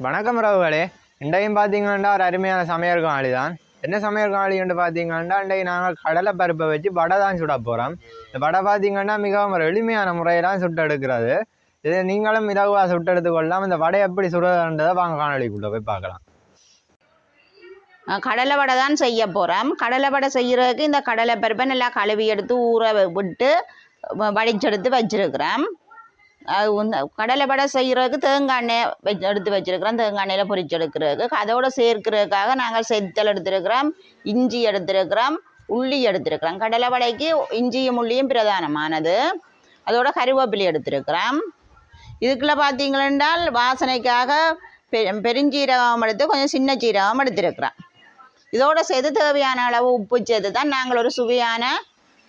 வணக்கம் ரவுகளே. இன்றையும் பார்த்தீங்கன்னா ஒரு அருமையான சமையல் காணொளி தான் என்ன சமையல் என்று பார்த்தீங்கன்னா இன்றைக்கு நாங்கள் கடலை பருப்பை வச்சு வடை தான் சுட போகிறோம் இந்த வடை பார்த்தீங்கன்னா மிகவும் ஒரு எளிமையான முறையெல்லாம் சுட்டெடுக்கிறது. இதை நீங்களும் இலகுவாக சுட்டெடுத்து கொள்ளலாம். இந்த வடை எப்படி சுடுறதுன்றதை வாங்க காணொலிக்குள்ளே போய் பார்க்கலாம். கடலை வடை தான் செய்ய போகிறோம் கடலை வடை செய்கிறதுக்கு இந்த கடலை பருப்பை நல்லா கழுவி எடுத்து ஊற விட்டு வடிச்செடுத்து வச்சிருக்கிறேன் அது வந்து கடலை வடை செய்கிறதுக்கு தேங்காய் எண்ணெய் வச்சு எடுத்து வச்சிருக்கிறோம். தேங்காய் எண்ணெயில் பொரிச்சு எடுக்கிறதுக்கு அதோட சேர்க்கிறதுக்காக நாங்கள் செத்தல் எடுத்திருக்கிறோம் இஞ்சி எடுத்திருக்கிறோம் உள்ளி எடுத்திருக்கிறோம். கடலை வடைக்கு இஞ்சியும் உள்ளியும் பிரதானமானது. அதோட கருவேப்பிலை எடுத்திருக்கிறோம். இதுக்குள்ளே பார்த்தீங்களென்றால் வாசனைக்காக பெ பெருஞ்சீரகம் எடுத்து கொஞ்சம் சின்ன சீரகம் எடுத்துருக்கிறோம். இதோடு சேர்த்து தேவையான அளவு உப்பு சேர்த்து தான் நாங்கள் ஒரு சுவையான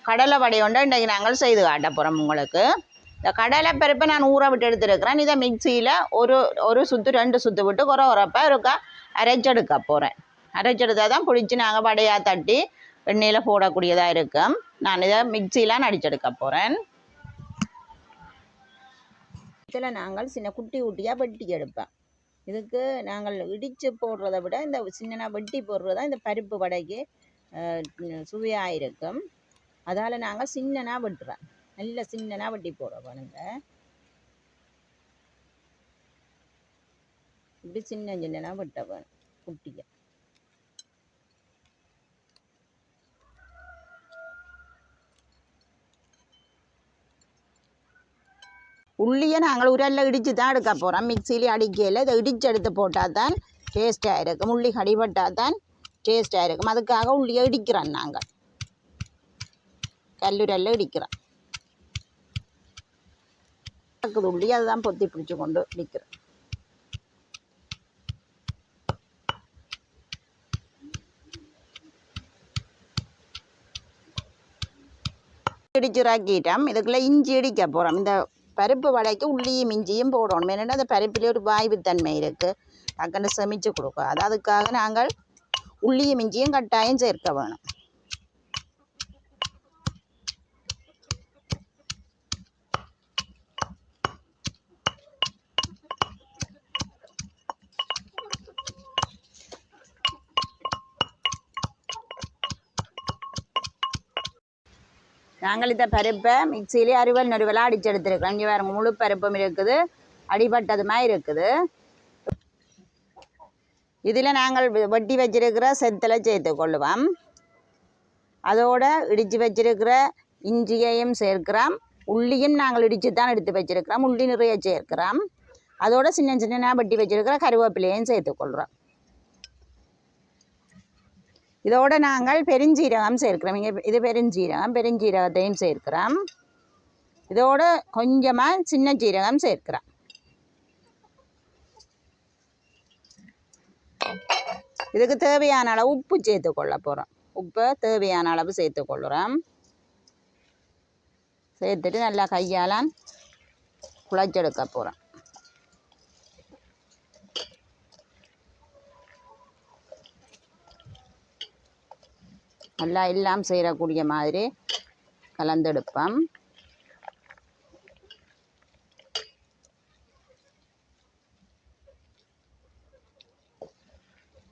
கடலை வடை ஒன்றை இன்றைக்கு நாங்கள் செய்து காட்ட போகிறோம் உங்களுக்கு. இந்த கடலைப்பருப்பை நான் ஊற விட்டு எடுத்துருக்கிறேன். இதை மிக்சியில் ஒரு ஒரு சுற்று ரெண்டு சுற்று விட்டு குறை குறைப்பாக இருக்கா அரைச்செடுக்க போகிறேன் அரைச்செடுத்தால் தான் பிடிச்சி நாங்கள் வடையாக தட்டி எண்ணெயில் போடக்கூடியதாக இருக்கும். நான் இதை மிக்சியில் நடிச்செடுக்க போகிறேன் இதில் நாங்கள் சின்ன குட்டி குட்டியாக வெட்டி எடுப்பேன். இதுக்கு நாங்கள் இடித்து போடுறத விட இந்த சின்னனா வெட்டி போடுறது தான் இந்த பருப்பு வடைக்கு சுவையாக இருக்கும். அதால் நாங்கள் சின்னனா வெட்டுறோம் நல்ல சின்னனா வெட்டி போட வேணுங்க இப்படி சின்ன சின்னனாக வெட்ட வேணும் குட்டியை. உள்ளியை நாங்கள் உரலில் இடித்து தான் எடுக்க போகிறோம் மிக்சியில் அடிக்கையில் இதை இடித்து எடுத்து போட்டால் தான் டேஸ்ட்டாக இருக்கும். உள்ளி கடிபட்டால் தான் டேஸ்ட்டாக இருக்கும். அதுக்காக உள்ளியை இடிக்கிறோம் நாங்கள் கல்லுரல்ல இடிக்கிறோம் உள்ளி அதுதான் பொத்தி பிடிச்சி கொண்டு நிற்கிறேன் இடிச்சுராக்கிட்டோம் இதுக்குள்ளே இஞ்சி இடிக்க போகிறோம் இந்த பருப்பு வடைக்கு உள்ளியும் இஞ்சியும் போடணும். என்னென்னா அந்த பருப்பிலே ஒரு வாய்வுத்தன்மை இருக்குது டக்குன்னு செமிச்சு கொடுக்கும். அது அதுக்காக நாங்கள் உள்ளியும் இஞ்சியும் கட்டாயம் சேர்க்க வேணும். நாங்கள் இந்த பருப்பை மிக்சியிலே அறுவல் நறுவலாக அடித்து எடுத்துருக்கோம் இங்கே வேறு முழு பருப்பும் இருக்குது. அடிபட்டது இருக்குது. இதில் நாங்கள் வட்டி வெட்டி வச்சிருக்கிற செத்தில் சேர்த்து கொள்ளுவோம். அதோட இடித்து வச்சிருக்கிற இஞ்சியையும் சேர்க்கிறோம். உள்ளியும் நாங்கள் இடித்து தான் எடுத்து வச்சிருக்கிறோம். உள்ளி நிறைய சேர்க்கிறோம். அதோட சின்ன சின்ன வெட்டி வச்சிருக்கிற கருவேப்பிலையும் சேர்த்துக்கொள்கிறோம் இதோடு நாங்கள் பெருஞ்சீரகம் சேர்க்கிறோம். இங்கே இது பெருஞ்சீரகம் பெருஞ்சீரகத்தையும் சேர்க்கிறோம். இதோடு கொஞ்சமாக சின்ன ஜீரகம் சேர்க்கிறோம். இதுக்கு தேவையான அளவு உப்பு சேர்த்து கொள்ள போகிறோம் உப்பை தேவையான அளவு சேர்த்து கொள்ளுறோம். சேர்த்துட்டு நல்லா கையால் குழச்செடுக்க போகிறோம் நல்லா எல்லாம் செய்யக்கூடிய மாதிரி கலந்தெடுப்போம்.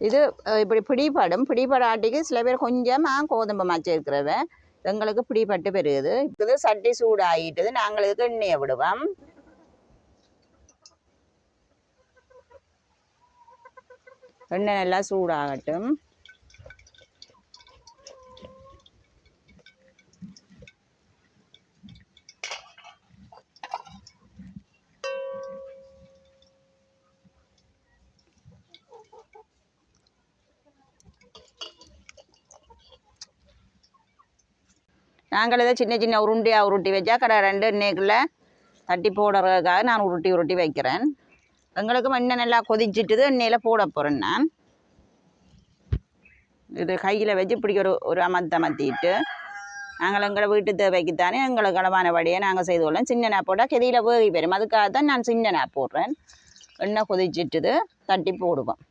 இது இப்படி பிடிபடும். பிடிபடாட்டிக்கு சில பேர் கொஞ்சமாக கோதுமை மாச்சு இருக்கிறவ எங்களுக்கு பிடிபட்டு பெருகுது இது சட்டி சூடாகிட்டது நாங்கள் இதுக்கு எண்ணெயை விடுவோம். எண்ணெய் நல்லா சூடாகட்டும். நாங்கள் ஏதோ சின்ன சின்ன உருண்டையாக உருட்டி வச்சா கடை ரெண்டு எண்ணெய்க்குள்ள தட்டி போடுறதுக்காக நான் உருட்டி உருட்டி வைக்கிறேன். எங்களுக்கும் எண்ணெய் நல்லா கொதிச்சிட்டுது எண்ணெயில் போட போகிறேன் நான். இது கையில் வச்சு இப்படி ஒரு ஒரு அமத்த அமர்த்திட்டு நாங்கள் எங்களை வீட்டு தேவைக்குத்தானே எங்களுக்கு அளவான வழியை நாங்கள் செய்து கொள்ளோம். சின்னனா போட்டால் கெதியில் வேகி பெறும் அதுக்காக தான் நான் சின்னனா போடுறேன். எண்ணெய் கொதிச்சிட்டுது தட்டி போடுவோம்.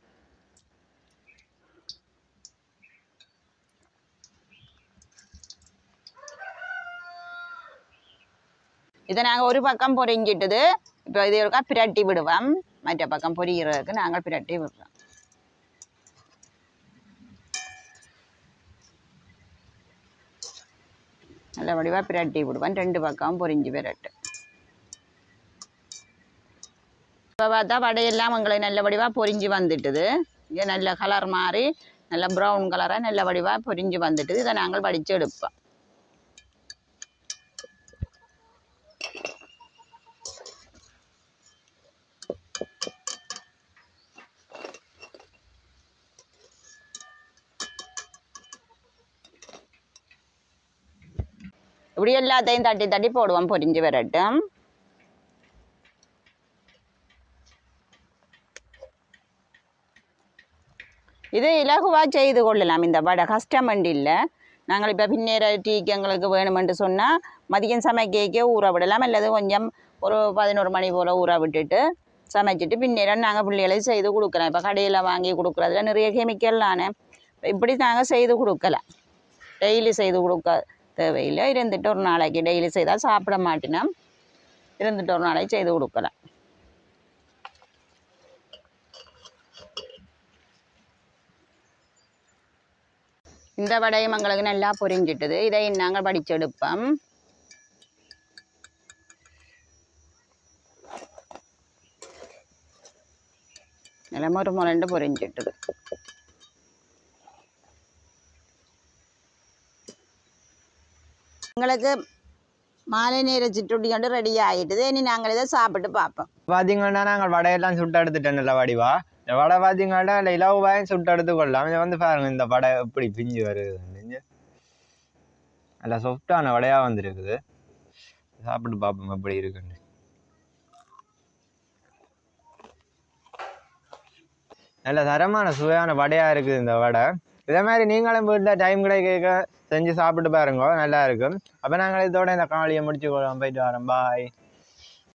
இதை நாங்கள் ஒரு பக்கம் பொரிஞ்சிட்டுது இப்போ இது ஒருக்கா பிரட்டி விடுவோம். மற்ற பக்கம் பொரிகிறதுக்கு நாங்கள் பிரட்டி விடுறோம். நல்ல வடிவாக பிரட்டி விடுவேன் ரெண்டு பக்கம் பொரிஞ்சு பிரட்டு இப்போ பார்த்தா வடையெல்லாம் எங்களுக்கு நல்ல வடிவாக பொரிஞ்சு வந்துட்டுது. இங்கே நல்ல கலர் மாறி நல்ல ப்ரௌன் கலராக நல்ல வடிவாக பொரிஞ்சு வந்துட்டுது. இதை நாங்கள் வடித்து எடுப்போம் இப்படி எல்லாத்தையும் தட்டி தட்டி போடுவோம் பொரிஞ்சு வரட்டும் இது இலகுவாக செய்து கொள்ளலாம் இந்த வடை கஷ்டம் இல்லை நாங்கள் இப்போ பின்னேற டீக்கு எங்களுக்கு வேணுமென்று சொன்னால் மதியம் சமைக்க ஊற விடலாம் அல்லது கொஞ்சம் ஒரு பதினோரு மணி போல் ஊற விட்டுட்டு சமைச்சிட்டு பின்னேரம் நாங்கள் பிள்ளைகளுக்கு செய்து கொடுக்குறோம் இப்போ கடையில் வாங்கி கொடுக்குறதுல நிறைய கெமிக்கல்லான இப்படி நாங்கள் செய்து கொடுக்கலாம் டெய்லி செய்து கொடுக்க தேவையில்லை. இருந்துட்டு ஒரு நாளைக்கு டெய்லி செய்தால் சாப்பிட மாட்டினோம் இருந்துட்டு ஒரு நாளைக்கு செய்து கொடுக்கலாம். இந்த வடையும் எங்களுக்கு நல்லா பொரிஞ்சிட்டுது. இதை நாங்கள் படிச்செடுப்போம் நல்லா மொறு முரண்டு பொரிஞ்சிட்டுது. எங்களுக்கு மாலை நேர சிற்றுண்டி கொண்டு ரெடி ஆகிட்டுது இனி நாங்கள் இதை சாப்பிட்டு பார்ப்போம் பார்த்தீங்கன்னா நாங்கள் வடையெல்லாம் சுட்டு எடுத்துட்டோம் வடிவா இந்த வடை பார்த்தீங்கன்னா இல்லை இலவாயும் சுட்டு எடுத்து கொள்ளலாம் இதை வந்து பாருங்க இந்த வடை எப்படி பிஞ்சு வருது நல்லா சாஃப்டான வடையாக வந்துருக்குது சாப்பிட்டு பார்ப்போம் எப்படி இருக்குன்னு நல்ல தரமான சுவையான வடையாக இருக்குது இந்த வடை இதே மாதிரி நீங்களும் வீட்டில் டைம் கிடைக்க செஞ்சு சாப்பிட்டு பாருங்க நல்லா இருக்கும். அப்போ நாங்கள் இதோட இந்த காலையை முடிச்சு போயிட்டு வரோம். பாய்